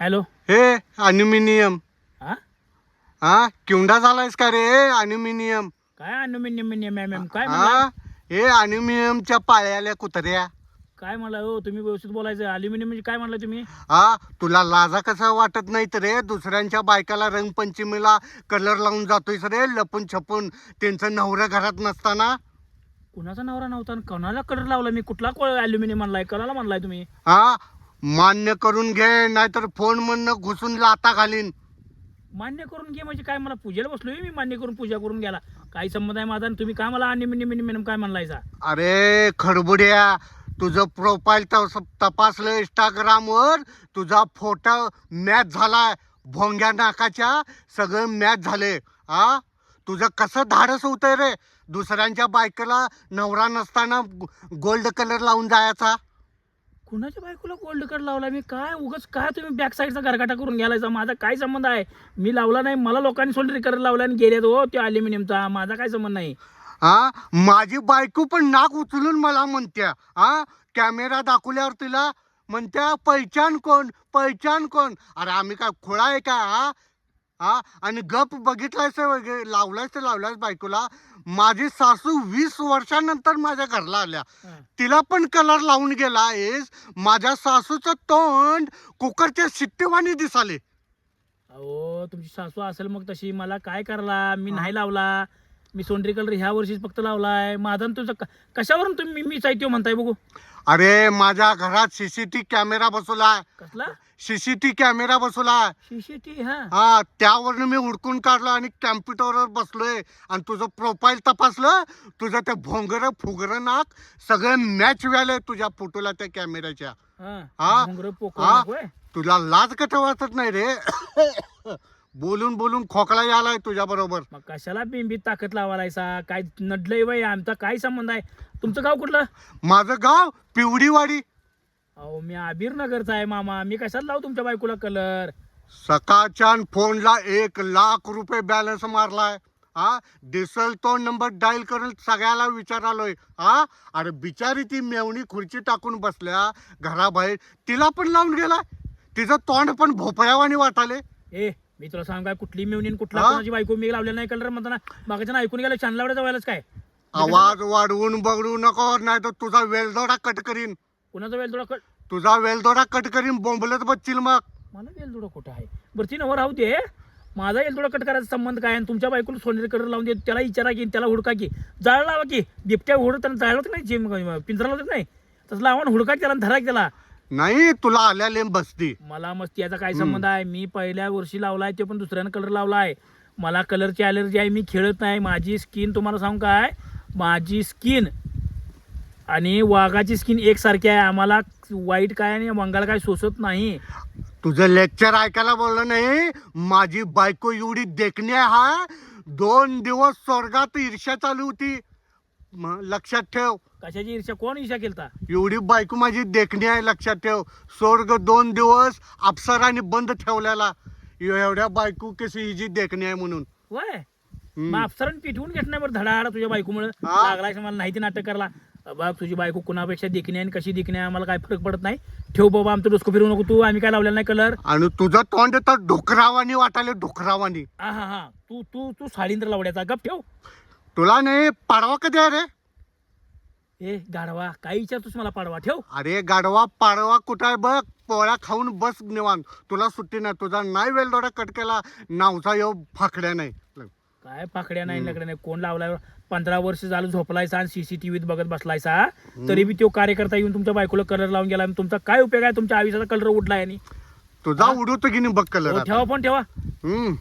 Hello हे aluminium हा हा किवडा झालायस का रे अल्युमिनियम काय अनुमिनियम मिनियम मॅम मॅम काय म्हणला? हा हे अल्युमिनियमच्या पाळ्याल्या कुत्र्या. काय म्हणला हो? तुम्ही व्यवस्थित बोलायचं. अल्युमिनियम म्हणजे काय म्हणला तुम्ही? हा तुला लाजा कसं वाटत नाही रे? दुसऱ्यांच्या बायकाला रंगपंचमीला कलर लावून जातोयस रे लपून छपून. त्यांचं नवरं घरात नसताना. कुणाचा नवरा नव्हता आणि कोणाला कलर लावला? मी कुठला अल्युमिनियम म्हणलाय कोणाला म्हणलाय तुम्ही. हा मान्य करून घे नाहीतर फोन म्हणणं घुसून लाता घालीन. मान्य करून घे म्हणजे काय? मला पूजेला बसलोय मी मान्य करून पूजा करून गेला काही संबंध आहे माझा? आणि तुम्ही काय मला मिनिमम काय म्हणलायचा? अरे खडबुड्या तुझं प्रोफाईल तपासलं इंस्टाग्रामवर तुझा फोटो मॅच झालाय. भोंग्या नाकाच्या सगळं मॅच झाले हा? तुझं कसं धाडस होतंय रे? दुसऱ्यांच्या बायकोला नवरा नसताना गोल्ड कलर लावून जायचा? कुणाच्या बायकोला गोल्ड कार्ड लावला मी काय उगाच काय तुम्ही बॅक साईडचा गरगाटा करून घ्यायचा माझा काय संबंध आहे? मी लावला नाही. मला लोकांनी सोल्डर करत लावला आणि गेलेत हो ते अल्युमिनियमचा माझा काय संबंध नाही. हा माझी बायको पण नाक उचलून मला म्हणत्या. हा कॅमेरा दाखवल्यावर तिला म्हणत्या पैचान कोण? पैचान कोण? अरे आम्ही काय खोळा आहे का हा हा? आणि गप बघितलायस वगैरे लावलायस लावलायस बायकोला. माझी सासू वीस वर्षानंतर माझ्या घरला आल्या. तिला पण कलर लावून गेला आहेस. माझ्या सासूचं तोंड कुकरच्या शिट्टेवाणी दिसाले. अहो तुमची सासू असेल मग तशी. मला काय करला मी नाही लावला. मी सोंडरी कलर ह्या वर्षीच फक्त लावलाय. माझा आणि तुझं क- कशावरून तुम्ही मी साहित्य म्हणताय बघू? अरे माझ्या घरात सीसीटीव्ही कॅमेरा बसवलाय कसला? सीसीटीव्ही कॅमेरा बसवलाय शिशी हा? हा त्यावरनं मी हुडकून काढलं आणि कॅम्प्युटरवर बसलोय. आणि तुझं प्रोफाईल तपासलं. तुझं ते भोंगर फुगर नाक सगळं मॅच व्हायलंय तुझ्या फोटोला त्या कॅमेऱ्याच्या. हा. हा? घुंगरं पोकळ हा. नको आहे. तुला लाज कट वाटत नाही रे? बोलून बोलून खोकला यालाय तुझ्या बरोबर. मग कशाला बिंबीत ताकद लावायचा काय नडलंय बाई आमचा काय संबंध आहे? तुमचं गाव कुठलं? माझं गाव पिवडीवाडी. अहो मी आबीर नगरचा आहे मामा. मी कशाला लावू तुमच्या बायकोला कलर? सकाळच्या फोनला एक लाख रुपये बॅलन्स मारलाय. हा दिसल तो नंबर डायल करून सगळ्याला विचारालोय. हा अरे बिचारी ती मेवणी खुर्ची टाकून बसल्या घराबाहेर. तिला पण लावून गेला तिचं तोंड पण भोपळ्यावानी वाटाले ए मी तुला सांग काय कुठली मिळून कुठला हा? कोणाची बायको मी लावलेला नाही कलर म्हणताना. मागाच्या ऐकून गेलं छान लावड्याचा व्हायलाच काय? आवाज वाढवून बघडू नको नाही तर तुझा वेलदोडा कट करीन. कुणाचा वेल थोडा कट? तुझा वेलदोडा कट करीन बोंबलत बसतील मग. मला वेल थोडा कुठं आहे? बरं ती नवर राहू दे. माझा वेल थोडा कट करायचा संबंध काय? आणि तुमच्या बायकोला सोनेरी कलर लावून दे त्याला विचारा की त्याला हुडका की. जाळ लावा की. बिबट्या हुड त्याला जाळत नाही जिम पिंजरा लावत नाही. तसं लावा आणि हुडका की त्याला आणि धरा की त्याला. नाही तुला आल्या लेम बसती. मला मस्ती याचा काय संबंध आहे? मी पहिल्या वर्षी लावलाय ते पण दुसऱ्यानं कलर लावलाय. मला कलरची अलर्जी आहे मी खेळत नाही. माझी स्किन तुम्हाला सांगू काय? माझी स्किन आणि वाघाची स्किन एकसारखी आहे. आम्हाला वाईट काय आणि मंगाला काय सोसत नाही. तुझं लेक्चर ऐकायला बोललं नाही. माझी बायको एवढी देखणी आहे दोन दिवस स्वर्गात ईर्ष्या चालू होती. म- लक्षात ठेव. कशाची ईर्ष्या? कोण ईर्ष्या केलता? एवढी बायको माझी देखणी आहे लक्षात ठेव. स्वर्ग दोन दिवस अप्सराने बंद ठेवलेला. एवढ्या बायको कशी हिची देखणी आहे म्हणून. वय? हम्म. मग अफसरांनी घेत नाही बरं धडाधड तुझ्या बायकोमुळे? हा? लागलाय मला नाही ते नाटक करला बाबा तुझी बायको कुणापेक्षा देखणी आहे आणि कशी देखणी आहे? आम्हाला काय फरक पडत नाही. ठेव बाबा आमचं डोसकं फिरू नको तू. आम्ही काय लावलेला नाही कलर आणि तुझं तोंड तर डोकरावानी वाटाले डोकरावानी हा हा हा. तू तू तू साडींद्र लावड्याचा. गप ठेव. तुला नाही पाडवा कधी आहे रे? ए गाढवा काय विचारतोस मला पाडवा ठेव. अरे गाडवा पाडवा कुठं आहे बघ? पोळ्या खाऊन बस निवांत. तुला सुट्टी नाही तुझा नाही वेलदोडा कट केला नावचा येऊ फाकड्या नाही. काय पाकड्या नाही लकडे नाही कोण लावलाय? पंधरा वर्ष झालं झोपलायसा आणि सीसीटीव्हीत बघत बसलायसा तरी बी तो कार्यकर्ता येऊन तुमच्या बायकोला कलर लावून गेला आणि तुमचा काय उपयोग आहे? तुमच्या आयुष्याचा कलर उडलाय आणि? तुझा उडवतो की नाही बघ हो, कलर ठेवा पण ठेवा. हम्म.